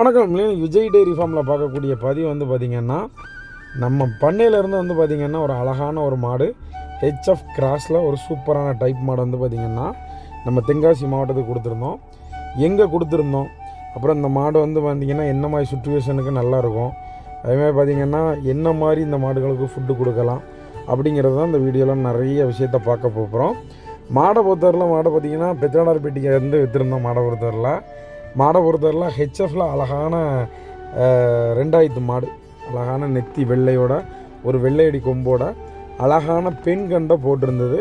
வணக்கம். விஜய் டெய்ரி ஃபார்மில் பார்க்கக்கூடிய பதிவு வந்து பார்த்திங்கன்னா நம்ம பண்ணையிலேருந்து வந்து பார்த்திங்கன்னா ஒரு அழகான ஒரு மாடு ஹெச்எஃப் கிராஸில் ஒரு சூப்பரான டைப் மாடு வந்து பார்த்திங்கன்னா நம்ம தென்காசி மாவட்டத்துக்கு கொடுத்துருந்தோம். எங்கே கொடுத்துருந்தோம்? அப்புறம் இந்த மாடு வந்து பார்த்திங்கன்னா என்ன மாதிரி சுச்சுவேஷனுக்கு நல்லாயிருக்கும் அதேமாதிரி பார்த்திங்கன்னா என்ன மாதிரி இந்த மாடுகளுக்கு ஃபுட்டு கொடுக்கலாம்? அப்படிங்கிறது தான் இந்த வீடியோவில் நிறைய விஷயத்த பார்க்க போகிறோம் மாடை பொறுத்தவரையில் மாடை பார்த்திங்கன்னா பெத்தனார்பேட்டிக்கு வந்து விற்றுருந்தோம் மாடை பொறுத்தவரையில். மாடை பொறுத்தவரையில் ஹெச்எஃப்ல அழகான ரெண்டாயிரத்து மாடு. அழகான நெத்தி வெள்ளையோட ஒரு வெள்ளையடி கொம்போட அழகான பெண் கண்டை போட்டிருந்தது.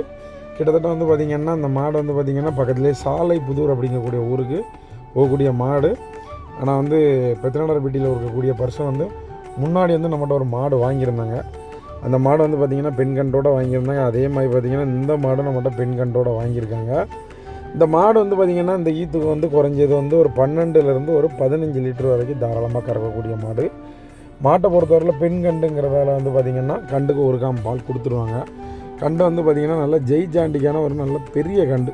கிட்டத்தட்ட வந்து பார்த்திங்கன்னா அந்த மாடு வந்து பார்த்திங்கன்னா பக்கத்துலேயே சாலை புதூர் அப்படிங்கக்கூடிய ஊருக்கு போகக்கூடிய மாடு. ஆனால் வந்து பெத்தநாடர்பேட்டியில் இருக்கக்கூடிய பர்சன் வந்து முன்னாடி வந்து நம்மகிட்ட ஒரு மாடு வாங்கியிருந்தாங்க. அந்த மாடு வந்து பார்த்திங்கன்னா பெண் கண்டோட வாங்கியிருந்தாங்க. அதே மாதிரி பார்த்திங்கன்னா இந்த மாடு நம்மகிட்ட பெண் கண்டோட வாங்கியிருக்காங்க. இந்த மாடு வந்து பார்த்திங்கன்னா இந்த ஈத்துக்கு வந்து குறைஞ்சது வந்து ஒரு பன்னெண்டுலேருந்து ஒரு பதினஞ்சு லிட்டர் வரைக்கும் தாராளமாக கறக்கக்கூடிய மாடு. மாட்டை பொறுத்தவரையில் பெண் கண்டுங்கிறதால வந்து பார்த்திங்கன்னா கண்டுக்கு ஒரு காம் பால் கொடுத்துருவாங்க கண்டு வந்து பார்த்திங்கன்னா நல்ல ஜெய் ஜாண்டிக்கான ஒரு நல்ல பெரிய கண்டு.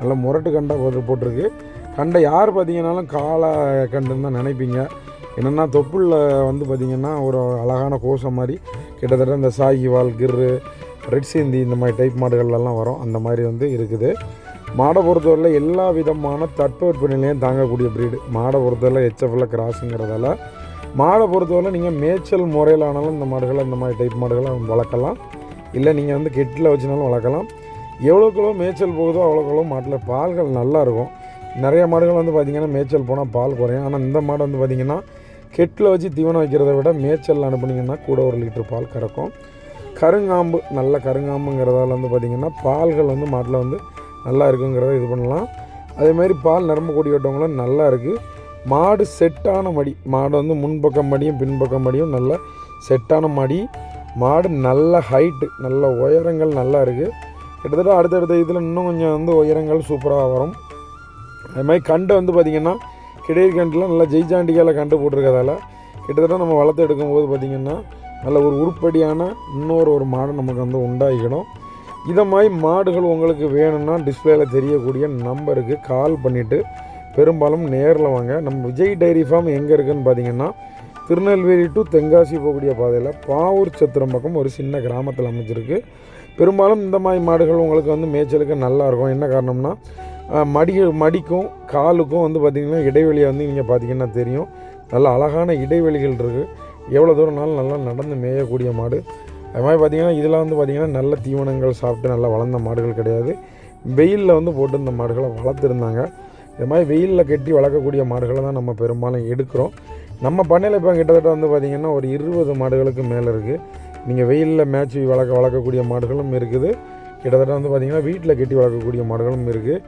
நல்ல முரட்டு கண்டாக போட்டு போட்டிருக்கு. கண்டை யார் பார்த்தீங்கன்னாலும் காளை கண்டுன்னு தான் நினைப்பீங்க. என்னென்னா தொப்புளில் வந்து பார்த்திங்கன்னா ஒரு அழகான கோஷம் மாதிரி கிட்டத்தட்ட இந்த சாகிவால் கிர்ரு ரெட் சிந்தி இந்த மாதிரி டைப் மாடுகள்லாம் வரும். அந்த மாதிரி வந்து இருக்குது. மாடை பொறுத்தவரையில் எல்லா விதமான தட்பவெப்பநிலையும் தாங்கக்கூடிய ப்ரீடு மாடை பொறுத்தவரையில் ஹெச்எஃப்ல கிராஸுங்கிறதால மாடை பொறுத்தவரை நீங்கள் மேய்ச்சல் முறையில் ஆனாலும் இந்த மாடுகளை இந்த மாதிரி டைப் மாடுகளை வளர்க்கலாம். இல்லை நீங்கள் வந்து கெட்டில் வச்சுனாலும் வளர்க்கலாம். எவ்வளோக்குளோ மேய்ச்சல் போகுதோ அவ்வளோக்குளோ மாட்டில் பால்கள் நல்லா இருக்கும் நிறைய மாடுகள் வந்து பார்த்திங்கன்னா மேய்ச்சல் போனால் பால் குறையும். ஆனால் இந்த மாடு வந்து பார்த்திங்கன்னா கெட்டில் வச்சு தீவனம் வைக்கிறத விட மேய்ச்சல் அனுப்புனீங்கன்னா கூட ஒரு லிட்டர் பால் கறக்கும். கருங்காம்பு நல்ல கருங்காம்புங்கிறதால வந்து பார்த்திங்கன்னா பால்கள் வந்து மாட்டில் வந்து நல்லா இருக்குங்கிறத இது பண்ணலாம். அதேமாதிரி பால் நரம்பு கொடி ஓட்டவங்களும் நல்லா இருக்குது மாடு செட்டான மடி. மாடு வந்து முன்பக்கம் மடியும் பின்பக்கம் மடியும் நல்ல செட்டான மடி. மாடு நல்ல ஹைட்டு நல்ல உயரங்கள் நல்லா இருக்குது கிட்டத்தட்ட அடுத்தடுத்த இதில் இன்னும் கொஞ்சம் வந்து உயரங்கள் சூப்பராக வரும். அது மாதிரி கண்டை வந்து பார்த்திங்கன்னா கிடையிற கண்டில் நல்லா ஜெய்ஜாண்டிக்கால கண்டு போட்டிருக்கதால கிட்டத்தட்ட நம்ம வளர்த்து எடுக்கும்போது பார்த்திங்கன்னா நல்ல ஒரு உருப்படியான இன்னொரு ஒரு மாடு நமக்கு வந்து உண்டாகிக்கணும். இதை மாதிரி மாடுகள் உங்களுக்கு வேணும்னா டிஸ்பிளேல தெரியக்கூடிய நம்பருக்கு கால் பண்ணிவிட்டு பெரும்பாலும் நேரில் வாங்க. நம்ம விஜய் டைரி ஃபார்ம் எங்கே இருக்குதுன்னு பார்த்தீங்கன்னா திருநெல்வேலி டு தென்காசி போகக்கூடிய பாதையில் பாவூர் சத்திரம் பக்கம் ஒரு சின்ன கிராமத்தில் அமைஞ்சிருக்கு. பெரும்பாலும் இந்த மாதிரி மாடுகள் உங்களுக்கு வந்து மேய்ச்சலுக்கு நல்லாயிருக்கும் என்ன காரணம்னா மடி மடிக்கும் காலுக்கும் வந்து பார்த்திங்கன்னா இடைவெளியை வந்து நீங்கள் பார்த்தீங்கன்னா தெரியும். நல்ல அழகான இடைவெளிகள் இருக்குது எவ்வளோ தூரம்னாலும் நல்லா நடந்து மேயக்கூடிய மாடு. அது மாதிரி பார்த்திங்கன்னா இதெல்லாம் வந்து பார்த்திங்கன்னா நல்ல தீவனங்கள் சாப்பிட்டு நல்லா வளர்ந்த மாடுகள் கிடையாது. வெயிலில் வந்து போட்டு இந்த மாடுகளை வளர்த்துருந்தாங்க. இது மாதிரி வெயிலில் கட்டி வளர்க்கக்கூடிய மாடுகளை தான் நம்ம பெரும்பாலும் எடுக்கிறோம். நம்ம பண்ணையில் இப்போ கிட்டத்தட்ட வந்து பார்த்திங்கன்னா ஒரு இருபது மாடுகளுக்கு மேலே இருக்குது நீங்கள் வெயிலில் மேட்ச் வளர்க்க வளர்க்கக்கூடிய மாடுகளும் இருக்குது. கிட்டத்தட்ட வந்து பார்த்திங்கன்னா வீட்டில் கட்டி வளர்க்கக்கூடிய மாடுகளும் இருக்குது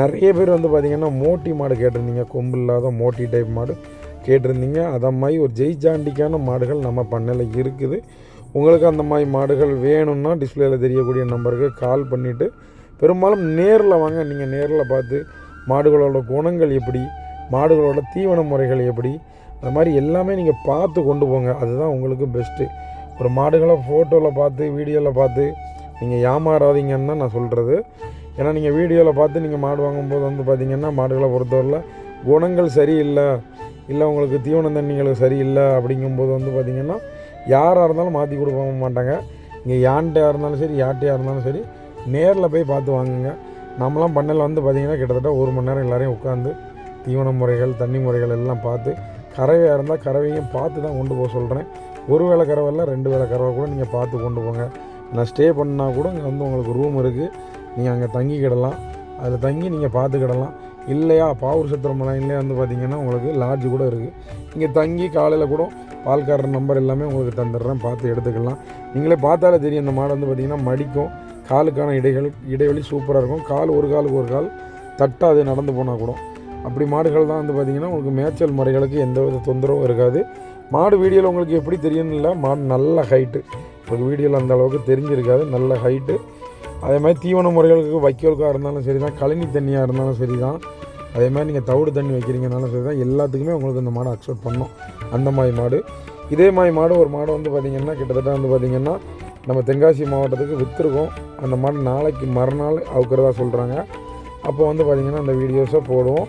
நிறைய பேர் வந்து பார்த்திங்கன்னா மோட்டி மாடு கேட்டிருந்தீங்க. கொம்பு இல்லாத மோட்டி டைப் மாடு கேட்டிருந்தீங்க. அதை மாதிரி ஒரு ஜெய்ஜாண்டிக்கான மாடுகள் நம்ம பண்ணையில் இருக்குது. உங்களுக்கு அந்த மாதிரி மாடுகள் வேணும்னா டிஸ்பிளேயில் தெரியக்கூடிய நம்பருக்கு கால் பண்ணிவிட்டு பெரும்பாலும் நேரில் வாங்க. நீங்கள் நேரில் பார்த்து மாடுகளோட குணங்கள் எப்படி மாடுகளோட தீவன முறைகள் எப்படி அந்த மாதிரி எல்லாமே நீங்கள் பார்த்து கொண்டு போங்க. அதுதான் உங்களுக்கு பெஸ்ட்டு ஒரு மாடுகளை ஃபோட்டோவில் பார்த்து வீடியோவில் பார்த்து நீங்கள் ஏமாறாதீங்கன்னு தான் நான் சொல்கிறது ஏன்னா நீங்கள் வீடியோவில் பார்த்து நீங்கள் மாடு வாங்கும்போது வந்து பார்த்தீங்கன்னா மாடுகளை பொறுத்தவரையில் குணங்கள் சரியில்லை. இல்லை உங்களுக்கு தீவன தண்ணிகள் சரியில்லை அப்படிங்கும்போது வந்து பார்த்திங்கன்னா யாராக இருந்தாலும் மாற்றி கொடுக்க மாட்டாங்க. இங்கே யான்ட்டையாக இருந்தாலும் சரி யார்ட்டையாக இருந்தாலும் சரி நேரில் போய் பார்த்து வாங்குங்க. நம்மளாம் பண்ணையில் வந்து பார்த்திங்கன்னா கிட்டத்தட்ட ஒரு மணி நேரம் எல்லாரையும் உட்காந்து தீவன முறைகள் தண்ணி முறைகள் எல்லாம் பார்த்து கறவையாக இருந்தால் கறவையும் பார்த்து தான் கொண்டு போக சொல்கிறேன் ஒரு வேளை கறவை இல்லை ரெண்டு வேளை கறவை கூட நீங்கள் பார்த்து கொண்டு போங்க. நான் ஸ்டே பண்ணால் கூட இங்கே வந்து உங்களுக்கு ரூம் இருக்குது நீங்கள் அங்கே தங்கிக்கிடலாம். அதில் தங்கி நீங்கள் பார்த்துக்கிடலாம். இல்லையா? பாவூர் சத்திரம் லைன்லேயே வந்து பார்த்தீங்கன்னா உங்களுக்கு லாட்ஜ் கூட இருக்குது இங்கே தங்கி காலையில் கூட பால்காரர் நம்பர் எல்லாமே உங்களுக்கு தந்துடுறேன். பார்த்து எடுத்துக்கலாம். நீங்களே பார்த்தாலே தெரியும் இந்த மாடு வந்து பார்த்திங்கன்னா மடிக்கும். காலுக்கான இடைகள் இடைவெளி சூப்பராக இருக்கும். கால் ஒரு காலுக்கு ஒரு கால் தட்டாது நடந்து போனால் கூட. அப்படி மாடுகள் தான் வந்து பார்த்திங்கன்னா உங்களுக்கு மேய்ச்சல் முறைகளுக்கு எந்த வித தொந்தரவும் இருக்காது. மாடு வீடியோவில் உங்களுக்கு எப்படி தெரியும்னு இல்லை மாடு நல்ல ஹைட்டு உங்களுக்கு வீடியோவில் அந்த அளவுக்கு தெரிஞ்சிருக்காது. நல்ல ஹைட்டு அதே மாதிரி தீவன முறைகளுக்கு வைக்கோலுக்காக இருந்தாலும் சரி தான் கழனி தண்ணியாக இருந்தாலும் சரி தான் அதே மாதிரி நீங்கள் தவிடு தண்ணி வைக்கிறீங்கனாலும் சரி தான் எல்லாத்துக்குமே உங்களுக்கு இந்த மாடு அக்செப்ட் பண்ணும் அந்த மாதிரி மாடு. இதே மாதிரி மாடு ஒரு மாடு வந்து பார்த்திங்கன்னா கிட்டத்தட்ட வந்து பார்த்திங்கன்னா நம்ம தென்காசி மாவட்டத்துக்கு விற்றுருக்கோம் அந்த மாடு நாளைக்கு மறுநாள் அவுக்கிறதா சொல்கிறாங்க அப்போ வந்து பார்த்திங்கன்னா அந்த வீடியோஸை போடுவோம்.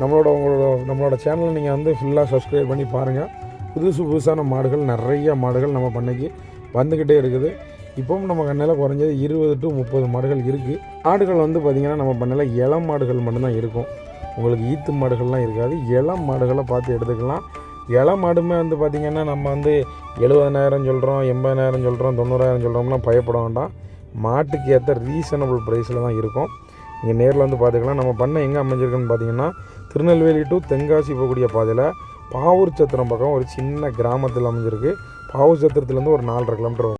நம்மளோட உங்களோட நம்மளோட சேனலை நீங்கள் வந்து ஃபுல்லாக சப்ஸ்கிரைப் பண்ணி பாருங்கள் புதுசு புதுசான மாடுகள் நிறைய மாடுகள் நம்ம பண்ணைக்கு வந்துக்கிட்டே இருக்குது. இப்போவும் நம்ம கண்ணில் குறைஞ்சது இருபது டு முப்பது மாடுகள் இருக்குது ஆடுகள் வந்து பார்த்திங்கன்னா நம்ம பண்ணையில் இளம் மாடுகள் மட்டும்தான் இருக்கும். உங்களுக்கு ஈத்து மாடுகள்லாம் இருக்காது. இளம் மாடுகளை பார்த்து எடுத்துக்கலாம். இளம் மாடுமே வந்து பார்த்திங்கன்னா நம்ம வந்து எழுபதனாயிரம் சொல்கிறோம் எண்பதாயிரம் சொல்கிறோம் தொண்ணூறாயிரம் சொல்கிறோம்லாம் பயப்பட வேண்டாம். மாட்டுக்கு ஏற்ற ரீசனபிள் ப்ரைஸில் தான் இருக்கும். நீங்கள் நேரில் வந்து பார்த்துக்கலாம் நம்ம பண்ணை எங்கே அமைஞ்சிருக்குன்னு பார்த்தீங்கன்னா திருநெல்வேலி டு தென்காசி போகக்கூடிய பாதையில் பாவூர் சத்திரம் பக்கம் ஒரு சின்ன கிராமத்தில் அமைஞ்சிருக்கு. பாவூர் சத்திரத்துலேருந்து ஒரு நாலரை கிலோமீட்டர் வரும்.